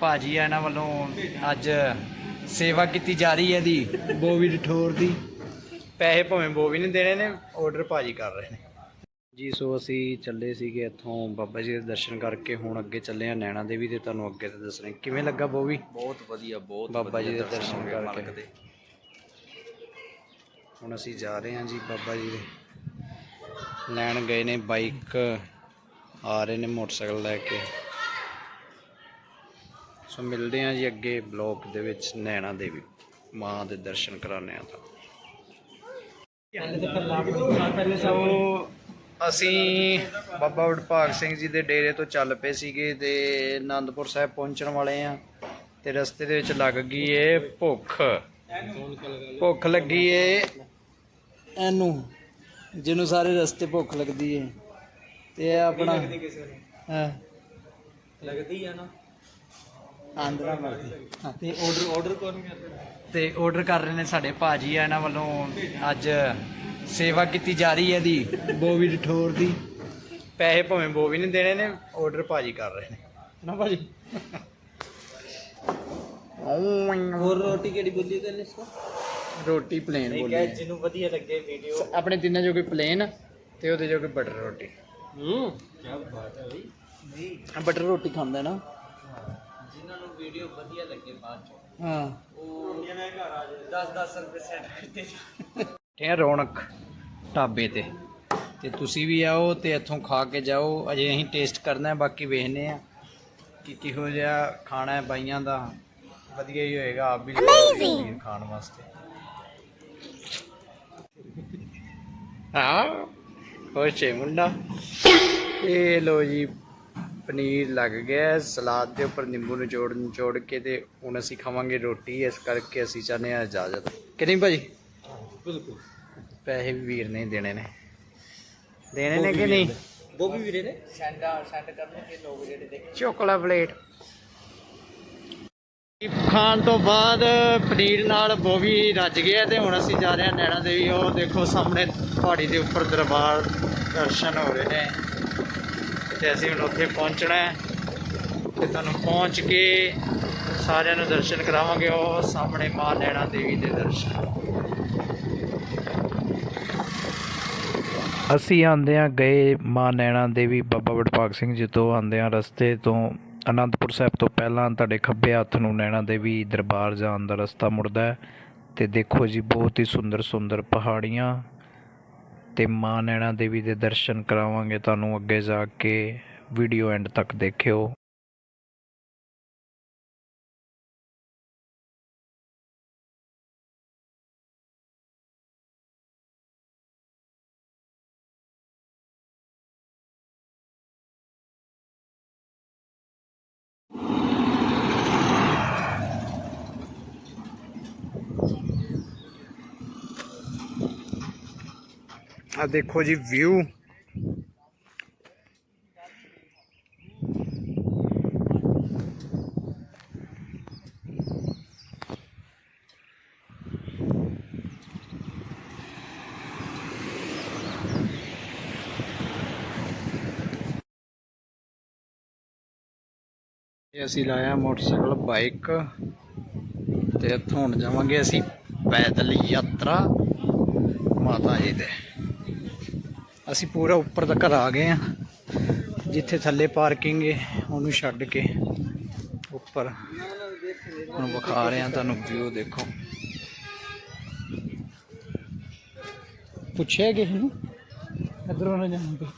ਭਾਜੀ ਆ ਇਹਨਾਂ ਵੱਲੋਂ ਅੱਜ ਸੇਵਾ ਕੀਤੀ ਜਾ ਰਹੀ ਹੈ ਦੀ ਬੋਵੀ ਠੋਰ ਦੀ। ਪੈਸੇ ਭਾਵੇਂ ਬੋਵੀ ਨੇ ਦੇਣੇ ਨੇ ਆਰਡਰ ਭਾਜੀ ਕਰ ਰਹੇ ਨੇ। ਜੀ ਸੋ ਅਸੀਂ ਚੱਲੇ ਸੀਗੇ ਇੱਥੋਂ ਬਾਬਾ ਜੀ ਦੇ ਦਰਸ਼ਨ ਕਰਕੇ ਹੁਣ ਅੱਗੇ ਚੱਲੇ ਆ ਨੈਣਾ ਦੇਵੀ ਤੇ ਤੁਹਾਨੂੰ ਅੱਗੇ ਤੇ ਦੱਸਣੇ। ਕਿਵੇਂ ਲੱਗਾ ਬੋਵੀ? ਬਹੁਤ ਵਧੀਆ ਬਹੁਤ ਬਾਬਾ ਜੀ ਦੇ ਦਰਸ਼ਨ ਕਰਕੇ। ਦੇ। ਹੁਣ ਅਸੀਂ ਜਾ ਰਹੇ ਹਾਂ ਜੀ ਬਾਬਾ ਜੀ ਦੇ। ਲੈਣ ਗਏ ਨੇ ਬਾਈਕ ਆ ਰਹੇ ਨੇ ਮੋਟਰਸਾਈਕਲ ਲੈ ਕੇ। ਸੋ ਮਿਲਦੇ ਹਾਂ ਜੀ ਅੱਗੇ ਬਲੌਕ ਦੇ ਵਿੱਚ ਨੈਣਾ ਦੇਵੀ, ਮਾਂ ਦੇ ਦਰਸ਼ਨ ਕਰਾਣੇ ਆ ਤਾਂ। ਸੋ ਅਸੀਂ ਬਾਬਾ ਵਡਭਾਗ ਸਿੰਘ ਜੀ ਦੇ ਡੇਰੇ ਤੋਂ ਚੱਲ ਪਏ ਸੀਗੇ ਤੇ ਆਨੰਦਪੁਰ ਸਾਹਿਬ ਪਹੁੰਚਣ ਵਾਲੇ ਆ ਤੇ ਰਸਤੇ ਦੇ ਵਿੱਚ ਲੱਗ ਗਈ ਏ ਭੁੱਖ। ਭੁੱਖ ਲੱਗੀ ਏ ਇਹਨੂੰ, ਜਿਹਨੂੰ ਸਾਰੇ ਰਸਤੇ ਭੁੱਖ ਲੱਗਦੀ ਏ। ਤੇ ਇਹ ਆਪਣਾ, ਹਾਂ। ਲੱਗਦੀ ਆ ਨਾ। ਆਂਦਰਾ ਮਰਦੀ ਤੇ ਆਰਡਰ ਆਰਡਰ ਕੌਣ ਕਰਦਾ ਤੇ ਆਰਡਰ ਕਰ ਰਹੇ ਨੇ ਸਾਡੇ ਭਾਜੀ ਆ ਇਹਨਾਂ ਵੱਲੋਂ ਅੱਜ ਸੇਵਾ ਕੀਤੀ ਜਾ ਰਹੀ ਹੈ ਦੀ ਬੋਵੀ ਠੋਰ ਦੀ। ਪੈਸੇ ਭਾਵੇਂ ਬੋਵੀ ਨੇ ਦੇਣੇ ਨੇ ਆਰਡਰ ਭਾਜੀ ਕਰ ਰਹੇ ਨੇ। ਨਾ ਭਾਜੀ। ਹੋਰ ਰੋਟੀ ਕਿਹੜੀ ਬੋਲੀ ਤੇ ਇਸਕੋ ਰੋਟੀ ਪਲੇਨ ਬੋਲੀ ਹੈ ਹੈ। ਜਿਹਨੂੰ ਵਧੀਆ ਲੱਗੇ ਵੀਡੀਓ ਆਪਣੇ ਤਿੰਨਾਂ ਜੋ ਕੋਈ ਪਲੇਨ ਤੇ ਉਹਦੇ ਜੋ ਕੋਈ ਬਟਰ ਰੋਟੀ। ਹੂੰ। ਕੀ ਬਾਤ ਹੈ ਬਈ। ਬਟਰ ਰੋਟੀ ਖਾਂਦਾ ਨਾ। ਜਿਨ੍ਹਾਂ ਨੂੰ ਵੀਡੀਓ ਵਧੀਆ ਲੱਗੇ ਬਾਅਦ ਚ ਹਾਂ। ਉਹ 10 10 ਰੁਪਏ ਸੈਂਡ ਕਰਦੇ ਜੀ ਇਹ ਰੌਣਕ ਢਾਬੇ ਤੇ ਤੇ ਤੁਸੀਂ ਵੀ ਆਓ ਤੇ ਇੱਥੋਂ ਖਾ ਕੇ ਜਾਓ। ਅਜੇ ਅਸੀਂ ਟੇਸਟ ਕਰਨਾ ਹੈ ਬਾਕੀ ਵੇਖਨੇ ਆ ਕਿ ਕਿਹੋ ਜਿਹਾ ਖਾਣਾ ਹੈ ਬਾਈਆਂ ਦਾ। ਵਧੀਆ ਹੀ ਹੋਏਗਾ ਆਪ ਵੀ ਖਾਣ ਵਾਸਤੇ। ਹਾਂ ਖੁਸ਼ ਹੈ ਮੁੰਡਾ। ਇਹ ਲੋ ਜੀ ਪਨੀਰ ਲੱਗ ਗਿਆ ਸਲਾਦ ਦੇ ਉੱਪਰ ਨਿੰਬੂ ਨਿਚੋੜ ਨਿਚੋੜ ਕੇ ਤੇ ਹੁਣ ਅਸੀਂ ਖਾਵਾਂਗੇ ਰੋਟੀ ਇਸ ਕਰਕੇ ਅਸੀਂ ਚਾਹੁੰਦੇ ਹਾਂ ਇਜਾਜ਼ਤ। ਕਿ ਨਹੀਂ ਭਾਜੀ? ਬਿਲਕੁਲ। ਪੈਸੇ ਵੀ ਵੀਰ ਨੇ ਦੇਣੇ ਨੇ। ਦੇਣੇ ਨੇ ਕਿ ਨਹੀਂ? ਬੋਬੀ ਵੀਰੇ ਨੇ? ਸੈਂਡ ਸੈਂਡ ਕਰਨਗੇ ਲੋਕ ਜਿਹੜੇ ਦੇਖ। ਚੋਕਲਾ ਪਲੇਟ। ਖਾਣ ਤੋਂ ਬਾਅਦ ਪਨੀਰ ਨਾਲ ਬੋਵੀ ਰੱਜ ਗਿਆ ਤੇ ਹੁਣ ਅਸੀਂ ਜਾ ਰਹੇ ਹਾਂ ਨੈਣਾ ਦੇਵੀ। ਉਹ ਦੇਖੋ ਸਾਹਮਣੇ ਪਹਾੜੀ ਦੇ ਉੱਪਰ ਦਰਬਾਰ ਦਰਸ਼ਨ ਹੋ ਰਹੇ ਨੇ। ਤੇ ਅਸੀਂ ਹੁਣ ਉੱਥੇ ਪਹੁੰਚਣਾ ਹੈ ਤੇ ਤੁਹਾਨੂੰ ਪਹੁੰਚ ਕੇ ਸਾਰਿਆਂ ਨੂੰ ਦਰਸ਼ਨ ਕਰਾਵਾਂਗੇ, ਉਹ ਸਾਹਮਣੇ ਮਾਂ ਨੈਣਾ ਦੇਵੀ ਦੇ ਦਰਸ਼ਨ। ਅਸੀਂ ਆਂਦਿਆਂ ਗਏ ਮਾਂ ਨੈਣਾ ਦੇਵੀ ਬਾਬਾ ਵਡਭਾਗ ਸਿੰਘ ਜੀ ਤੋਂ ਆਂਦਿਆਂ ਰਸਤੇ ਤੋਂ, ਅਨੰਦਪੁਰ ਸਾਹਿਬ ਤੋਂ ਪਹਿਲਾਂ ਤੁਹਾਡੇ ਖੱਬੇ ਹੱਥ ਨੂੰ ਨੈਣਾ ਦੇਵੀ ਦਰਬਾਰ ਜਾਣ ਦਾ ਰਸਤਾ ਮੁੜਦਾ ਹੈ ਤੇ ਦੇਖੋ ਜੀ, ਬਹੁਤ ਹੀ ਸੁੰਦਰ ਸੁੰਦਰ ਪਹਾੜੀਆਂ ਤੇ ਮਾਂ ਨੈਣਾ ਦੇਵੀ ਦੇ ਦਰਸ਼ਨ ਕਰਾਵਾਂਗੇ। ਤੁਹਾਨੂੰ ਅੱਗੇ ਜਾ ਕੇ ਵੀਡੀਓ ਐਂਡ ਤੱਕ ਦੇਖਿਓ। ਆ ਦੇਖੋ ਜੀ ਵਿਊ। ਅਸੀਂ ਲਾਇਆ ਮੋਟਰਸਾਈਕਲ, ਬਾਈਕ ਤੇ ਇੱਥੋਂ ਹੁਣ ਜਾਵਾਂਗੇ ਅਸੀਂ ਪੈਦਲ ਯਾਤਰਾ ਮਾਤਾ ਜੀ ਦੇ। ਅਸੀਂ ਪੂਰਾ ਉੱਪਰ ਤੱਕ ਆ ਗਏ ਆ ਜਿੱਥੇ ਥੱਲੇ ਪਾਰਕਿੰਗ ਹੈ ਉਹਨੂੰ ਛੱਡ ਕੇ ਉੱਪਰ। ਹੁਣ ਵਿਖਾ ਰਹੇ ਆ ਤੁਹਾਨੂੰ ਵਿਊ ਦੇਖੋ। ਪੁੱਛਿਆ ਕਿਸੇ ਨੂੰ? ਇਧਰੋਂ ਨਾ ਜਾਣਾ